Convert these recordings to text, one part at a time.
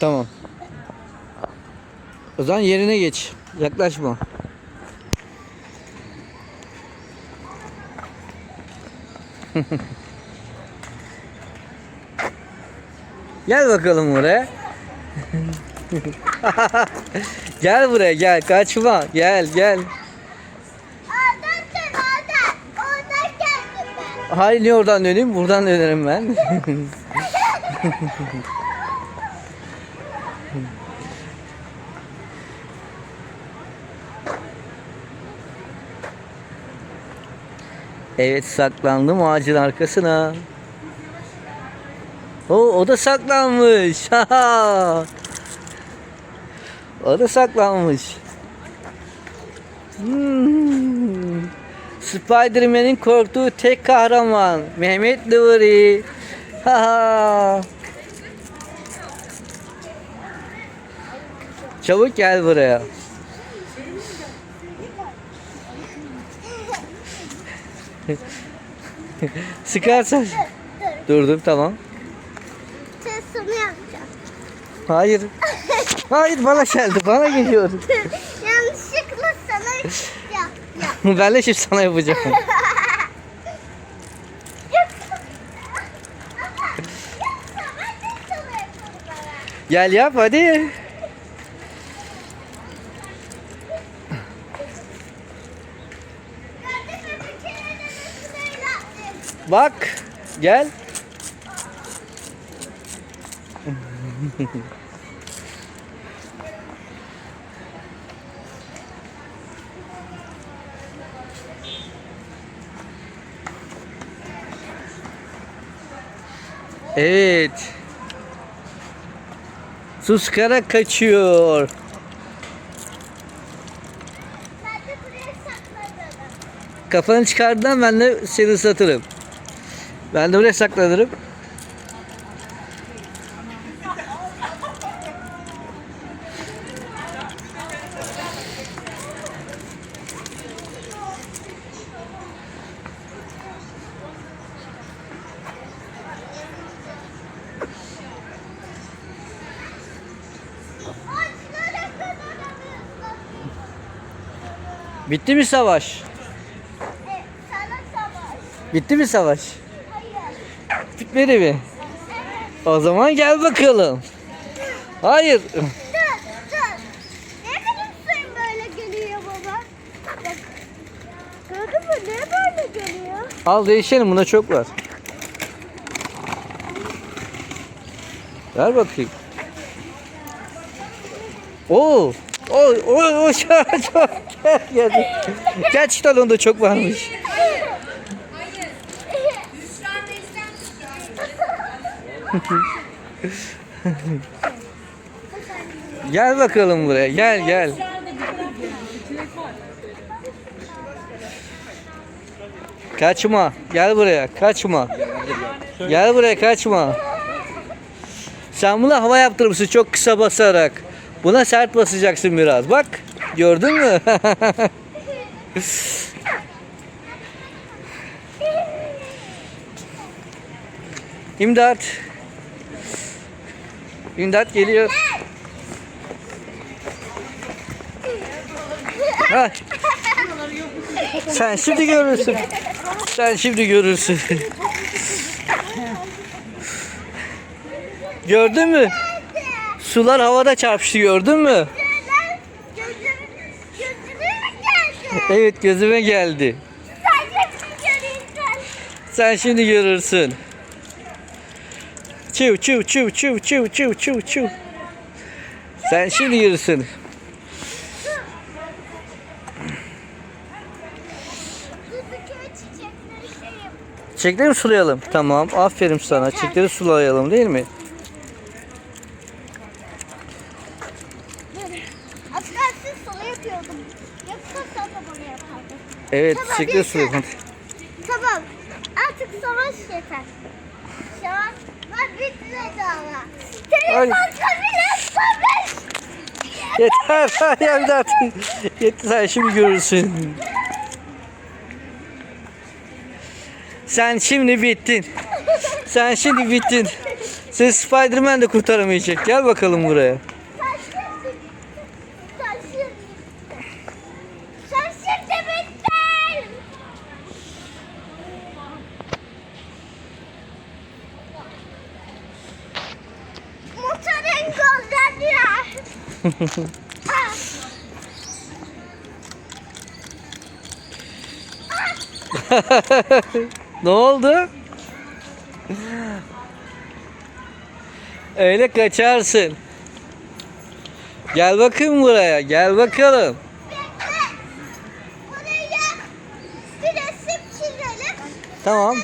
Tamam. O zaman yerine geç. Yaklaşma. gel bakalım buraya. gel buraya gel kaçma gel gel. Oradan dön oradan. Oradan geldim ben. Hayır niye oradan döneyim buradan dönerim ben. Evet saklandım ağacın arkasına. O, o da saklanmış. o da saklanmış. Hmm. Spider-Man'in korktuğu tek kahraman Mehmet Nuri. Çabuk gel buraya. Sıkarsan. Dur. Durdum tamam. Testimi yapacağım. Hayır. Hayır bana geldi. Bana geliyor. Yanlışlıkla sana yap yap. ben de şimdi sana yapacağım. Gel yap hadi. Bak. Gel. Evet. Suskara kaçıyor. Kafanı çıkardığından ben de seni ıslatırım. Ben de buraya saklanırım. Bitti mi savaş? Evet, sana savaş. Bitti mi savaş? Bitmedi mi? O zaman gel bakalım. Hayır. Dur, dur. Ne kadar suyun böyle geliyor baba? Bak. Gördün mü? Ne böyle geliyor? Al değişelim bunda çok var. Ver bakayım. Oo. O o o çok çok gel. Gerçekten onda çok varmış. Gel bakalım buraya. Gel gel. Kaçma. Gel buraya. Kaçma. Gel buraya kaçma. Sen buna hava yaptırmışsın çok kısa basarak. Buna sert basacaksın biraz. Bak. Gördün mü? İmdat. İmdat geliyor. Ha. Sen şimdi görürsün. Sen şimdi görürsün. Gördün mü? Sular havada çarpıştı gördün mü? Evet gözüme geldi. Sen şimdi görürsün. Çiv çiv çiv çiv çiv çiv çiv çiv. Sen şimdi. Buradaki çiçekleri mi sulayalım? Tamam. Aferin sana. Çiçekleri sulayalım değil mi? Aslında siz sola yapıyordum. Yoksa sen de bana yapardın. Evet Tamam, çiçekleri sulayalım. Tamam. Artık savaş yeter. Savaş var bitmedi ama. Ay. Yeter. Hayır daha. Yeter. Sen şimdi görürsün. Sen şimdi bittin. Sen şimdi bittin. Seni Spiderman de kurtaramayacak. Gel bakalım buraya. Ne oldu? Öyle kaçarsın. Gel bakayım buraya. Gel bakalım. Tamam.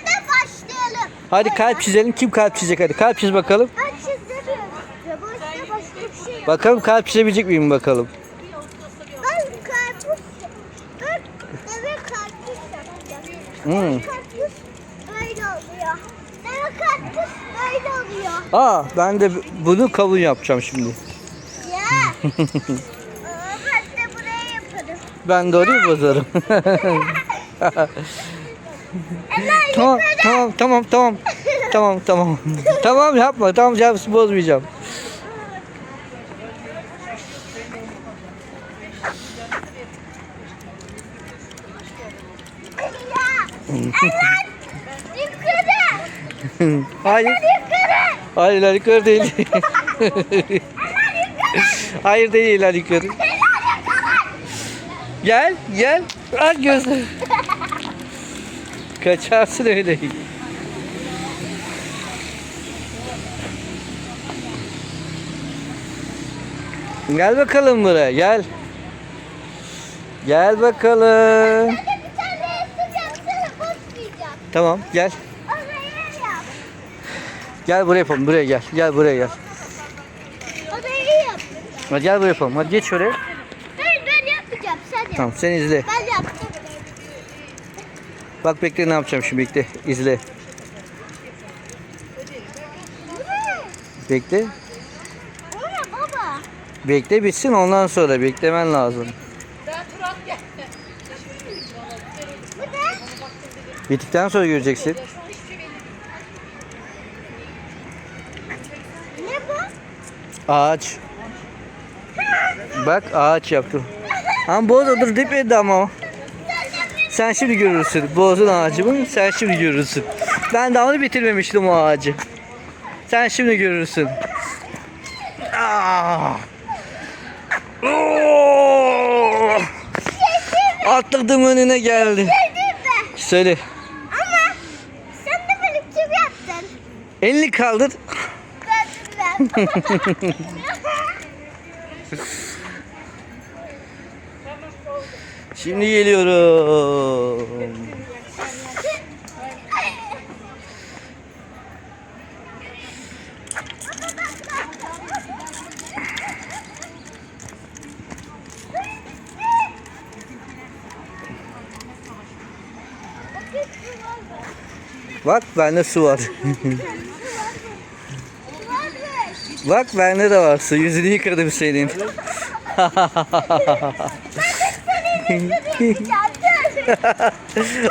Hadi kalp çizelim. Kim kalp çizecek hadi. Kalp çiz bakalım. Ben çizemiyorum. Ya başka başka bir şey yap. Bakalım kalp çizebilecek miyim bakalım. Ben karpuz. Ben eve karpuz yapacağım. Hmm. Karpuz böyle oluyor. Eve karpuz böyle oluyor. Aa ben de bunu kavun yapacağım şimdi. Ya. Ben de buraya yaparım. Ben de orayı bozarım. Tamam tamam tamam tamam. Tamam tamam. tamam yapma tamam yapsın bozmayacağım. Ya. Eller yukarı. Hayır. Yukarı. Hayır yukarı değil. Hayır değil lan yukarı. Gel gel. Aç gözler. Kaçarsın öyle. Gel bakalım buraya gel. Gel bakalım. Tamam gel. Gel buraya yapalım buraya gel. Gel buraya gel. Hadi gel buraya yapalım. Hadi geç şuraya. Hayır ben yapmayacağım sen yap. Tamam sen izle. Ben yaptım. Bak bekle ne yapacağım şimdi bekle. İzle. Bekle. Bekle bitsin ondan sonra beklemen lazım. Bu ne? Bittikten sonra göreceksin. Ne bu? Ağaç. Bak ağaç yaptım. Ama boz dur dipedi ama o. Sen şimdi görürsün. Bozun ağacımı sen şimdi görürsün. Ben daha onu bitirmemiştim o ağacı. Sen şimdi görürsün. Aa! Oo! Atladım önüne geldi. Söyle. Ama sen de benim gibi yaptın. Elini kaldır. Şimdi geliyorum. Bak bende su var. Bak bende de var su. Yüzünü yıkadım senin.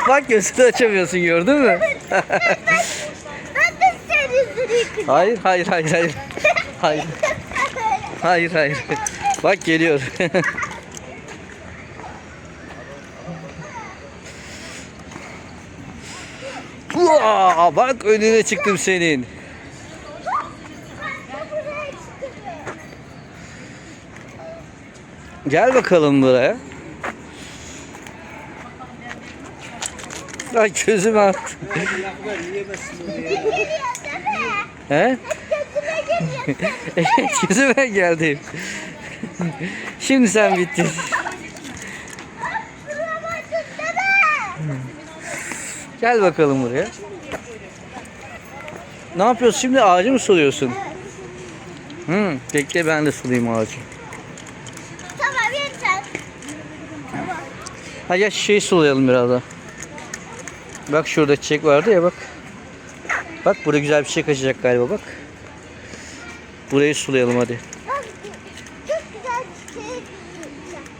Bak gözünü açamıyorsun gördün mü? Hayır hayır hayır hayır. Hayır hayır hayır. Bak geliyor. Uaa, bak önüne çıktım senin. Gel bakalım buraya. Ay gözüm attı. He? Gözüme geliyor. Evet gözüme geldi. Şimdi sen bittin. Gel bakalım buraya. Ne yapıyorsun şimdi ağacı mı suluyorsun? Hı, bekle ben de sulayayım ağacı. Tamam yeter. Hadi gel şişeyi sulayalım biraz daha. Bak şurada çiçek vardı ya bak. Bak burada güzel bir çiçek açacak galiba bak. Burayı sulayalım hadi.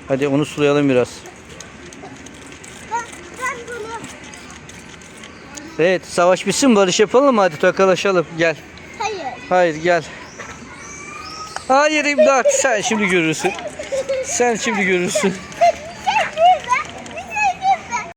Hadi onu sulayalım biraz. Evet savaş bitsin barış yapalım hadi tokalaşalım gel. hayır. Hayır gel. Hayır imdat. Sen şimdi görürsün. Sen şimdi görürsün.